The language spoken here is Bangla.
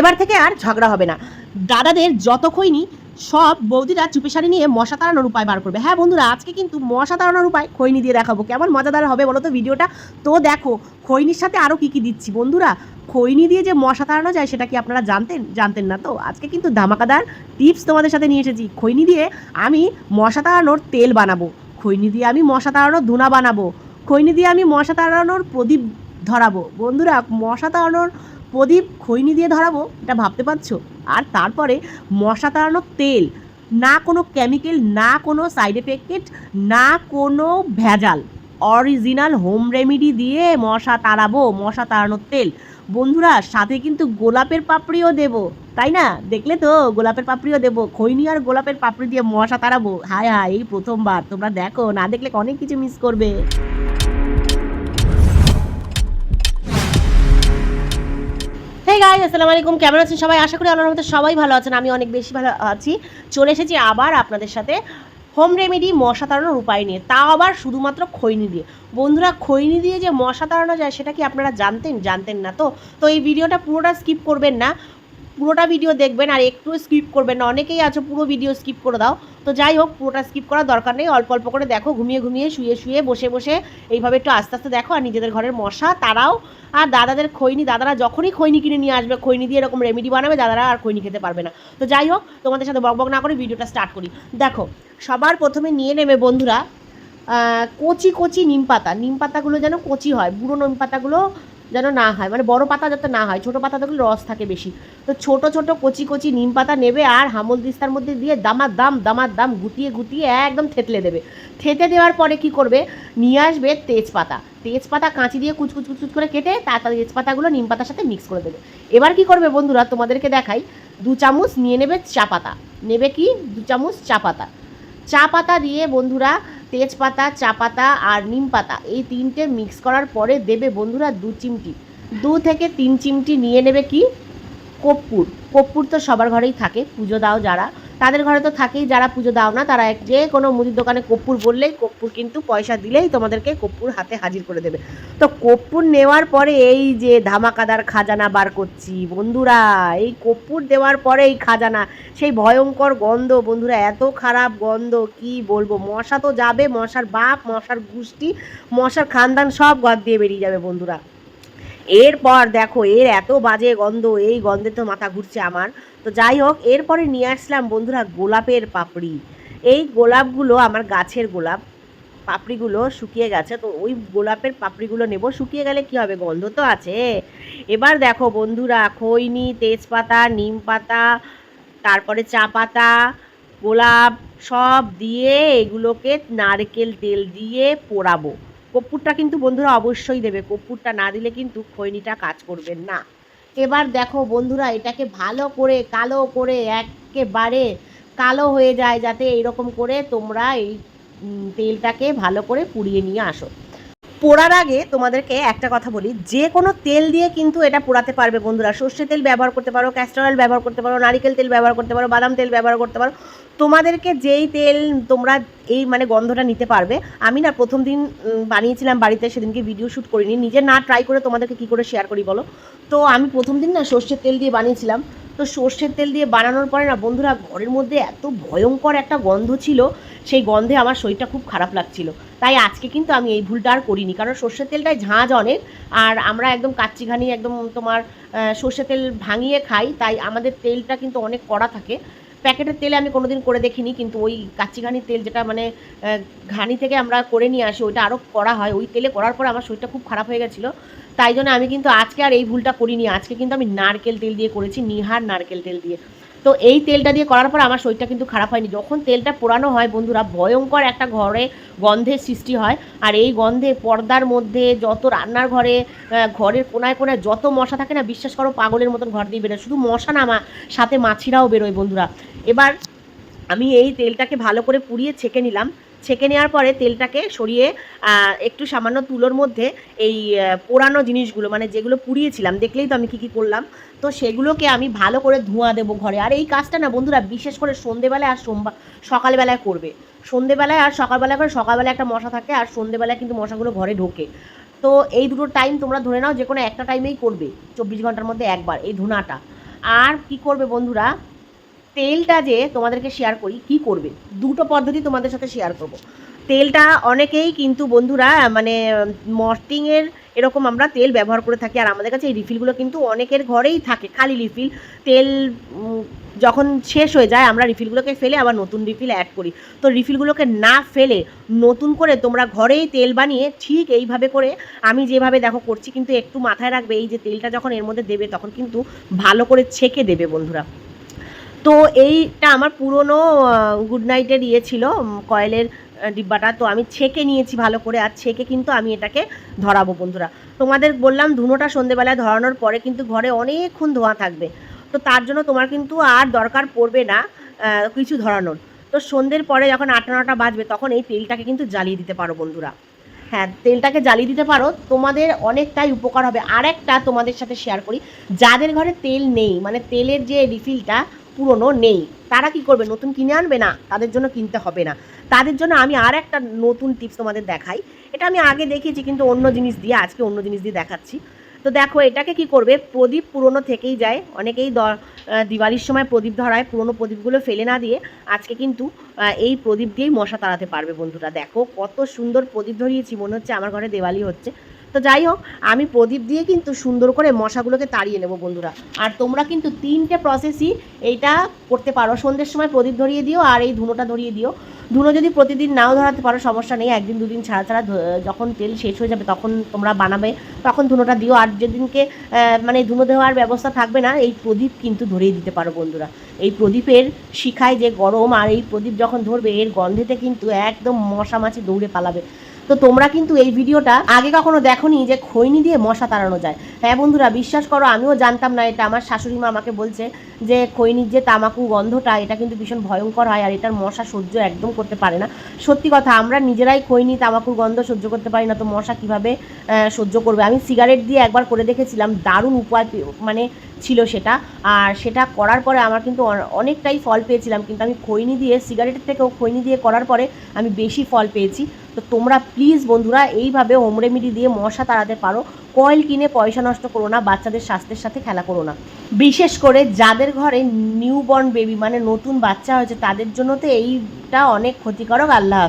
এবার থেকে আর ঝগড়া হবে না। দাদাদের যত খৈনি, সব বৌদিরা চুপে সারি নিয়ে মশা তাড়ানোর উপায় বার করবে। হ্যাঁ বন্ধুরা, আজকে কিন্তু মশা তাড়ানোর উপায় খৈনি দিয়ে দেখাবো। কেমন মজাদার হবে বলো তো ভিডিওটা? তো দেখো, খৈনির সাথে আরও কী কী দিচ্ছি? বন্ধুরা, খৈনি দিয়ে যে মশা তাড়ানো যায়, সেটা কি আপনারা জানতেন? জানতেন না তো? আজকে কিন্তু ধামাকাদার টিপস তোমাদের সাথে নিয়ে এসেছি। খৈনি দিয়ে আমি মশা তাড়ানোর তেল বানাবো। খৈনি দিয়ে আমি মশা তাড়ানোর ধুনা বানাবো। খৈনি দিয়ে আমি মশা তাড়ানোর প্রদীপ ধরাবো। বন্ধুরা, মশা তাড়ানোর প্রদীপ খৈনি দিয়ে ধরাবো, এটা ভাবতে পারছ? আর তারপরে মশা তাড়ানোর তেল, না কোনো কেমিক্যাল না কোনো সাইড এফেক্টেড না কোনো ভেজাল। অরিজিনাল হোম রেমেডি দিয়ে মশা তাড়াবো, মশা তাড়ানোর তেল। বন্ধুরা, সাথে কিন্তু গোলাপের পাপড়িও দেবো, তাই না? দেখলে তো, গোলাপের পাপড়িও দেবো। খৈনি আর গোলাপের পাপড়ি দিয়ে মশা তাড়াবো। হায় হায়, এই প্রথমবার, তোমরা দেখো, না দেখলে অনেক কিছু মিস করবে। হেই গাইজ আসসালামু আলাইকুম। কেমন আছেন সবাই? আশা করি আপনার মতো সবাই ভালো আছেন। আমি অনেক বেশি ভালো আছি। চলে এসেছি আবার আপনাদের সাথে হোম রেমেডি মশা তাড়ানোর উপায় নিয়ে। তাও আবার শুধুমাত্র খৈনি দিয়ে। বন্ধুরা, খৈনি দিয়ে যে মশা তাড়ানো যায়, সেটা কি আপনারা জানতেন? জানতেন না তো। তো এই ভিডিওটা পুরোটা স্কিপ করবেন না। পুরোটা ভিডিও দেখবেন আর একটু স্কিপ করবেন না। অনেকেই আছো, পুরো ভিডিও স্কিপ করে দাও। তো যাই হোক, পুরোটা স্কিপ করার দরকার নেই। অল্প অল্প করে দেখো, ঘুমিয়ে ঘুমিয়ে, শুয়ে শুয়ে, বসে বসে এইভাবে একটু আস্তে আস্তে দেখো। আর নিজেদের ঘরের মশা, তারাও আর দাদাদের খৈনি, দাদারা যখনই খৈনি কিনে নিয়ে আসবে, খৈনি দিয়ে এরকম রেমেডি বানাবে, দাদারা আর খৈনি খেতে পারবে না। তো যাই হোক, তোমাদের সাথে বকবক না করে ভিডিওটা স্টার্ট করি। দেখো, সবার প্রথমে নিয়ে নেবে বন্ধুরা কচি কচি নিম পাতা। নিম পাতাগুলো যেন কচি হয়। বুড়ো নিম পাতাগুলো যেন না হয়। মানে বড় পাতা যাতে না হয়, ছোটো দেখলে রস থাকে বেশি। তো ছোট ছোট কচি কচি নিম পাতা নেবে আর হামল দিস্তার মধ্যে দিয়ে দামার দাম দামার দাম গুটিয়ে গুটিয়ে একদম থেতলে দেবে। থেতে দেওয়ার পরে কি করবে? নিয়ে আসবে তেজপাতা। তেজপাতা কাঁচি দিয়ে কুচকুচ কুচকুচ করে কেটে তারপরে তেজপাতাগুলো নিম পাতার সাথে মিক্স করে দেবে। এবার কি করবে বন্ধুরা? তোমাদেরকে দেখাই। দু চামচ নিয়ে নেবে চা পাতা। নেবে কি? দু চামচ চা পাতা। চা পাতা দিয়ে বন্ধুরা তেজপাতা চা পাতা আর নিম পাতা এই তিনটে মিক্স করার পরে দেবে বন্ধুরা দু চিমটি। দু থেকে তিন চিমটি নিয়ে নেবে কি? কর্পূর কর্পূর তো সবার ঘরেই থাকে, পুজো দাও যারা। তাদের ঘরে তো থাকেই, যারা পুজো দাও না, তারা এক যে কোনো মুদির দোকানে কর্পূর বললেই কর্পূর কিন্তু পয়সা দিলেই তোমাদেরকে কর্পূর হাতে হাজির করে দেবে। তো কর্পূর নেওয়ার পরে এই যে ধামাকাদার খাজানা বার করছি, বন্ধুরা, এই কর্পূর দেওয়ার পরে এই খাজানা, সেই ভয়ঙ্কর গন্ধ, বন্ধুরা, এত খারাপ গন্ধ, কি বলব? মশা তো যাবে, মশার বাপ, মশার গুষ্টি মশার খানদান সব ঘর দিয়ে বেরিয়ে যাবে, বন্ধুরা। এরপর দেখো, এর এত বাজে গন্ধ, এই গন্ধে তো মাথা ঘুরছে আমার। তো যাই হোক, এরপরে নিয়ে আসলাম বন্ধুরা গোলাপের পাপড়ি। এই গোলাপগুলো আমার গাছের গোলাপ, পাপড়িগুলো শুকিয়ে গেছে, তো ওই গোলাপের পাপড়িগুলো নেব। শুকিয়ে গেলে কি হবে, গন্ধ তো আছে। এবার দেখো বন্ধুরা, খৈনি, তেজপাতা, নিম পাতা, তারপরে চা পাতা, গোলাপ সব দিয়ে এগুলোকে নারকেল তেল দিয়ে পোড়াবো। কর্পূরটা কিন্তু বন্ধুরা অবশ্যই দেবে। কর্পূরটা না দিলে কিন্তু খৈনিটা কাজ করবেন না। এবার দেখো বন্ধুরা, এটাকে ভালো করে কালো করে একেবারে কালো হয়ে যায় যাতে এইরকম করে তোমরা এই তেলটাকে ভালো করে পুড়িয়ে নিয়ে আসো। পোড়ার আগে তোমাদেরকে একটা কথা বলি, যে কোনো তেল দিয়ে কিন্তু এটা পোড়াতে পারবে বন্ধুরা। সর্ষে তেল ব্যবহার করতে পারো ক্যাস্টর অয়েল ব্যবহার করতে পারো, নারিকেল তেল ব্যবহার করতে পারো, বাদাম তেল ব্যবহার করতে পারো। তোমাদেরকে যেই তেল তোমরা এই মানে গন্ধটা নিতে পারবে, আমি না প্রথম দিন বানিয়েছিলাম বাড়িতে, সেদিনকে ভিডিও শ্যুট করিনি। নিজে না ট্রাই করে তোমাদেরকে কী করে শেয়ার করি বলো? তো আমি প্রথম দিন না সর্ষের তেল দিয়ে বানিয়েছিলাম। তো সর্ষের তেল দিয়ে বানানোর পরে না, বন্ধুরা, ঘরের মধ্যে এত ভয়ঙ্কর একটা গন্ধ ছিল, সেই গন্ধে আমার শরীরটা খুব খারাপ লাগছিল। তাই আজকে কিন্তু আমি এই ভুলটা আর করিনি, কারণ সর্ষের তেলটাই ঝাঁজ অনেক, আর আমরা একদম কাচ্চি ঘানি একদম তোমার সর্ষের তেল ভাঙিয়ে খাই, তাই আমাদের তেলটা কিন্তু অনেক কড়া থাকে। প্যাকেটের তেলে আমি কোনোদিন করে দেখিনি, কিন্তু ওই কাচ্চি ঘানির তেল যেটা মানে ঘানি থেকে আমরা করে নিয়ে আসি, ওইটা আরও করা হয়। ওই তেলে করার পর আমার শরীরটা খুব খারাপ হয়ে গেছিল। তাই জন্য আমি কিন্তু আজকে আর এই ভুলটা করিনি। আজকে কিন্তু আমি নারকেল তেল দিয়ে করেছি, নিহার নারকেল তেল দিয়ে। তো এই তেলটা দিয়ে করার পর আমার শরীরটা কিন্তু খারাপ হয়নি। যখন তেলটা পোড়ানো হয় বন্ধুরা, ভয়ঙ্কর একটা ঘরে গন্ধের সৃষ্টি হয়। আর এই গন্ধে পর্দার মধ্যে যত রান্নার ঘরে ঘরের কোনায় কোনায় যত মশা থাকে না, বিশ্বাস করো পাগলের মতন ঘর দিয়ে বেরোয়। শুধু মশা না সাথে মাছিরাও বেরোয় বন্ধুরা। এবার আমি এই তেলটাকে ভালো করে পুড়িয়ে ছেঁকে নিলাম। ছেঁকে নেওয়ার পরে তেলটাকে সরিয়ে একটু সামান্য তুলোর মধ্যে এই পোড়ানো জিনিসগুলো মানে যেগুলো পুড়িয়েছিলাম, দেখলেই তো আমি কী কী করলাম। তো সেগুলোকে আমি ভালো করে ধোঁয়া দেবো ঘরে। আর এই কাজটা না বন্ধুরা, বিশেষ করে সন্ধেবেলায় আর সোমবার সকালবেলায় করবে। সন্ধেবেলায় আর সকালবেলায় করে সকালবেলায় একটা মশা থাকে, আর সন্ধেবেলায় কিন্তু মশাগুলো ঘরে ঢোকে। তো এই দুটো টাইম তোমরা ধরে নাও যে কোনো একটা টাইমেই করবে, চব্বিশ ঘণ্টার মধ্যে একবার এই ধুনাটা আর কি করবে বন্ধুরা তেলটা যে তোমাদেরকে শেয়ার করি, কি করবে? দুটো পদ্ধতি তোমাদের সাথে শেয়ার করব। তেলটা অনেকেই কিন্তু বন্ধুরা মানে মর্টিংয়ের এরকম আমরা তেল ব্যবহার করে থাকি, আর আমাদের কাছে এই রিফিলগুলো কিন্তু অনেকের ঘরেই থাকে, খালি রিফিল তেল যখন শেষ হয়ে যায়, আমরা রিফিলগুলোকে ফেলে আবার নতুন রিফিল অ্যাড করি। তো রিফিলগুলোকে না ফেলে, নতুন করে তোমরা ঘরেই তেল বানিয়ে ঠিক এইভাবে করে, আমি যেভাবে দেখো করছি, কিন্তু একটু মাথায় রাখবে, এই যে তেলটা যখন এর মধ্যে দেবে, তখন কিন্তু ভালো করে ছেঁকে দেবে বন্ধুরা। তো এইটা আমার পুরনো গুড নাইটের ইয়ে ছিল কয়েলের ডিব্বাটা। তো আমি ছেঁকে নিয়েছি ভালো করে, আর ছেঁকে কিন্তু আমি এটাকে ধরাবো বন্ধুরা। তোমাদের বললাম ধুনোটা সন্ধেবেলায় ধরানোর পরে কিন্তু ঘরে অনেকক্ষণ ধোঁয়া থাকবে। তো তার জন্য তোমার কিন্তু আর দরকার পড়বে না কিছু ধরানোর। তো সন্ধ্যের পরে যখন আটটা নটা বাজবে, তখন এই তেলটাকে কিন্তু জ্বালিয়ে দিতে পারো বন্ধুরা। হ্যাঁ তেলটাকে জ্বালিয়ে দিতে পারো, তোমাদের অনেকটাই উপকার হবে। আর একটা তোমাদের সাথে শেয়ার করি। যাদের ঘরে তেল নেই মানে তেলের যে রিফিলটা পুরনো নেই। তারা কি করবে? নতুন কিনে আনবে না? তাদের জন্য কিনতে হবে না। তাদের জন্য আমি আর একটা নতুন টিপস তোমাদের দেখাই। এটা আমি আগে দেখিয়েছি, কিন্তু অন্য জিনিস দিয়ে, আজকে অন্য জিনিস দিয়ে দেখাচ্ছি। তো দেখো, এটাকে কি করবে? প্রদীপ পুরনো থেকেই যায়। অনেকেই দ দিওয়ালির সময় প্রদীপ ধরায়, পুরনো প্রদীপগুলো ফেলে না দিয়ে আজকে কিন্তু এই প্রদীপ দিয়েই মশা তাড়াতে পারবে বন্ধুরা। দেখো, কত সুন্দর প্রদীপ ধরিয়েছি, মনে হচ্ছে আমার ঘরে দেওয়ালি হচ্ছে। তো যাই হোক, আমি প্রদীপ দিয়ে কিন্তু সুন্দর করে মশাগুলোকে তাড়িয়ে নেব বন্ধুরা। আর তোমরা কিন্তু তিনটে প্রসেসই এইটা করতে পারো। সন্ধ্যের সময় প্রদীপ ধরিয়ে দিও আর এই ধুনোটা ধরিয়ে দিও। ধুনো যদি প্রতিদিন নাও ধরাতে পারো, সমস্যা নেই। একদিন, দুদিন ছাড়া ছাড়া যখন তেল শেষ হয়ে যাবে, তখন তোমরা বানাবে, তখন ধুনোটা দিও। আর যেদিনকে মানে ধুনো দেওয়ার ব্যবস্থা থাকবে না, এই প্রদীপ কিন্তু ধরিয়ে দিতে পারো বন্ধুরা। এই প্রদীপের শিখায় যে গরম, আর এই প্রদীপ যখন ধরবে, এর গন্ধেতে কিন্তু একদম মশা মাছি দৌড়ে পালাবে। তো তোমরা কিন্তু এই ভিডিওটা আগে কখনো দেখোনি যে খৈনি দিয়ে মশা তাড়ানো যায়। হ্যাঁ বন্ধুরা, বিশ্বাস করো, আমিও জানতাম না এটা। আমার শাশুড়ি মা আমাকে বলছে যে খৈনির যে তামাকু গন্ধটা, এটা কিন্তু ভীষণ ভয়ঙ্কর হয় আর এটার মশা সহ্য একদম করতে পারে না। সত্যি কথা, আমরা নিজেরাই খৈনি তামাকুর গন্ধ সহ্য করতে পারি না, তো মশা কীভাবে সহ্য করবে? আমি সিগারেট দিয়ে একবার করে দেখেছিলাম, দারুণ উপায় মানে ছিল সেটা। আর সেটা করার পরে আমার কিন্তু অনেকটাই ফল পেয়েছিলাম, কিন্তু আমি খৈনি দিয়ে, সিগারেটের থেকেও খৈনি দিয়ে করার পরে আমি বেশি ফল পেয়েছি। তো তোমরা প্লিজ বন্ধুরা, এইভাবে হোম রেমেডি দিয়ে মশা তাড়াতে পারো। কয়েল কিনে পয়সা নষ্ট করো না, বাচ্চাদের স্বাস্থ্যের সাথে খেলা করো না বিশেষ করে যাদের ঘরে নিউবর্ন বেবি মানে নতুন বাচ্চা হয়েছে, তাদের জন্য তো এইটা অনেক ক্ষতিকারক, আল্লাহ।